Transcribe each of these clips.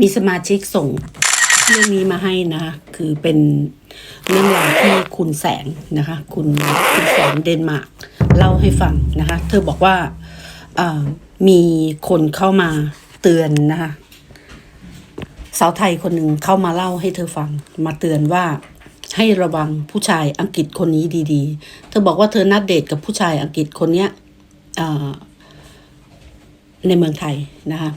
มีสมาชิกส่งเรื่องนี้มาให้นะคะคือเป็นเรื่องราวที่คุณแสงนะคะ คุณคุณแสงเดนมาร์กเล่าให้ฟังนะคะ เธอบอกว่ามีคนเข้ามาเตือนนะคะสาวไทยคนหนึ่งเข้ามาเล่าให้เธอฟัง มาเตือนว่าให้ระวังผู้ชายอังกฤษคนนี้ดีๆ เธอบอกว่าเธอนัดเดทกับผู้ชายอังกฤษคนเนี้ยในเมืองไทยนะคะ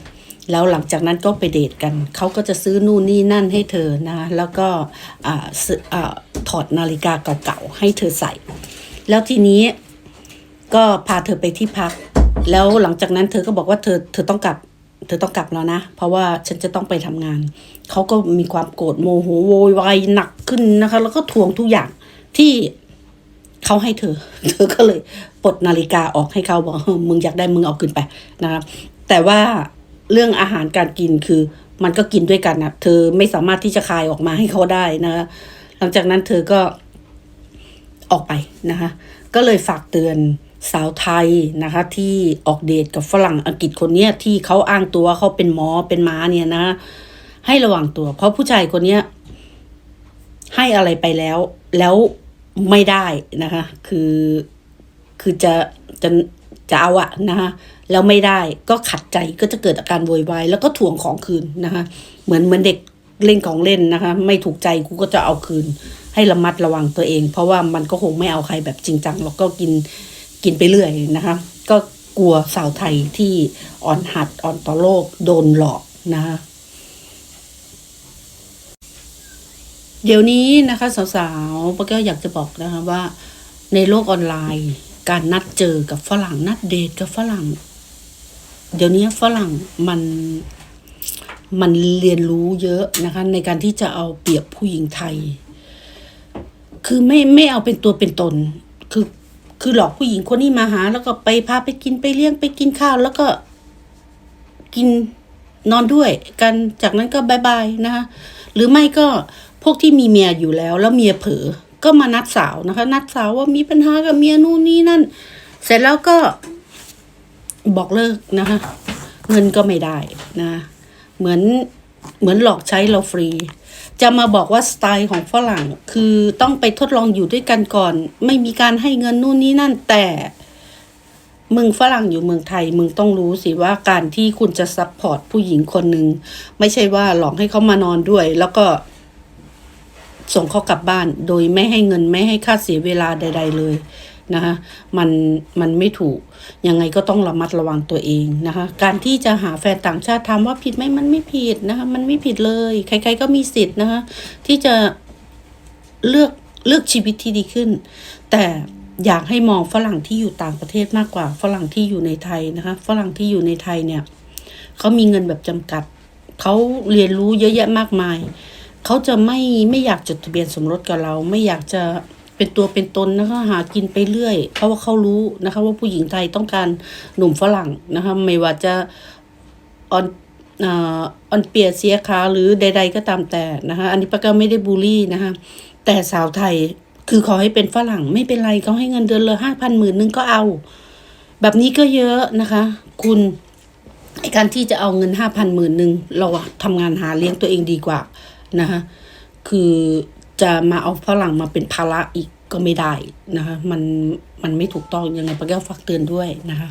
แล้วหลังจากนั้นก็ไปเดทกัน เขาก็จะซื้อนู่นนี่นั่นให้เธอนะแล้วก็อถอดนาฬิกาเก่าๆให้เธอใส่ แล้วทีนี้ก็พาเธอไปที่พัก แล้วหลังจากนั้นเธอก็บอกว่าเธอเธอต้องกลับ เธอต้องกลับแล้วนะ เพราะว่าฉันจะต้องไปทำงาน เขาก็มีความโกรธโมโหโวยวายหนักขึ้นนะคะ แล้วก็ทวงทุกอย่างที่เขาให้เธอ เธอก็เลยปลดนาฬิกาออกให้เขาบอกมึงอยากได้มึงเอาคืนไปนะครับแต่ว่า เรื่องอาหารการกินคือ มันก็กินด้วยกันนะเธอไม่สามารถที่จะคายออกมาให้เขาได้นะคะหลังจากนั้นเธอก็ออกไปนะคะ ก็เลยฝากเตือนสาวไทยนะคะที่ออกเดทกับฝรั่งอังกฤษคนเนี้ยที่เขาอ้างตัวเขาเป็นหมอเป็นม้าเนี่ยนะ ให้ระวังตัว เพราะผู้ชายคนเนี้ยให้อะไรไปแล้ว แล้วไม่ได้นะคะ คือคือจะจะ จะเอาอะนะคะแล้วไม่ได้ก็ขัดใจก็จะเกิดอาการโวยวายแล้วก็ทวงของคืนนะคะเหมือนเหมือนเด็กเล่นของเล่นนะคะ ไม่ถูกใจกูก็จะเอาคืน ให้ระมัดระวังตัวเอง เพราะว่ามันก็คงไม่เอาใครแบบจริงจังแล้วก็กินกินไปเรื่อยนะคะ ก็กลัวสาวไทยที่อ่อนหัดอ่อนต่อโลกโดนหลอกนะคะเดี๋ยวนี้นะคะ สาวๆปาแก้วอยากจะบอกนะคะว่าในโลกออนไลน์ การนัดเจอกับฝรั่ง นัดเดทกับฝรั่ง เดี๋ยวนี้ฝรั่งมันมันเรียนรู้เยอะนะคะ ในการที่จะเอาเปรียบผู้หญิงไทย คือไม่ไม่เอาเป็นตัวเป็นตน คือคือหลอกผู้หญิงคนนี้มาหา แล้วก็ไปพาไปกินไปเลี้ยงไปกินข้าว แล้วก็กินนอนด้วย กันจากนั้นก็บายบายนะคะหรือไม่ก็พวกที่มีเมียอยู่แล้ว แล้วเมียเผลอ ก็มานัดสาวนะคะ นัดสาวว่ามีปัญหากับเมียนู่นนี่นั่น เสร็จแล้วก็บอกเลิกนะคะ เงินก็ไม่ได้นะ เหมือนเหมือนหลอกใช้เราฟรี จะมาบอกว่าสไตล์ของฝรั่งคือต้องไปทดลองอยู่ด้วยกันก่อน ไม่มีการให้เงินนู่นนี่นั่นแต่มึงฝรั่งอยู่เมืองไทย มึงต้องรู้สิว่าการที่คุณจะซัพพอร์ตผู้หญิงคนหนึ่งไม่ใช่ว่าหลอกให้เขามานอนด้วย แล้วก็ ส่งเขากลับบ้าน โดยไม่ให้เงินไม่ให้ค่าเสียเวลาใด ๆ เลยนะคะมันมันไม่ถูกยังไงก็ต้องระมัดระวังตัวเองนะคะการที่จะหาแฟนต่างชาติถามว่าผิดไหมมันไม่ผิดนะคะมันไม่ผิดเลย ใคร ๆก็มีสิทธิ์นะคะที่จะเลือกเลือกชีวิตที่ดีขึ้น แต่อยากให้มองฝรั่งที่อยู่ต่างประเทศมากกว่า ฝรั่งที่อยู่ในไทยนะคะฝรั่งที่อยู่ในไทยเนี่ยเขามีเงินแบบจำกัดเขาเรียนรู้เยอะแยะมากมาย เขาจะไม่ไม่อยากจดทะเบียนสมรสกับเรา ไม่อยากจะเป็นตัวเป็นตนนะคะหากินไปเรื่อย เพราะว่าเขารู้นะคะ ว่าผู้หญิงไทยต้องการหนุ่มฝรั่งนะคะ ไม่ว่าจะออนอ่อนเปียเสียขาหรือใด ๆ ก็ตามแต่นะคะ อันนี้ป้าก็ไม่ได้บูลลี่นะคะ แต่สาวไทยคือขอให้เป็นฝรั่งไม่เป็นไรเขาให้เงินเดือนเลยห้าพันหมื่นนึงก็เอา แบบนี้ก็เยอะนะคะ คุณการที่จะเอาเงินห้าพันหมื่นหนึ่งเราทำงานหาเลี้ยงตัวเองดีกว่า นะคะคือจะมาเอาฝรั่งมาเป็นภาระอีกก็ไม่ได้นะคะมันมันไม่ถูกต้องยังไงป้าแก้วฝากเตือนด้วยนะคะ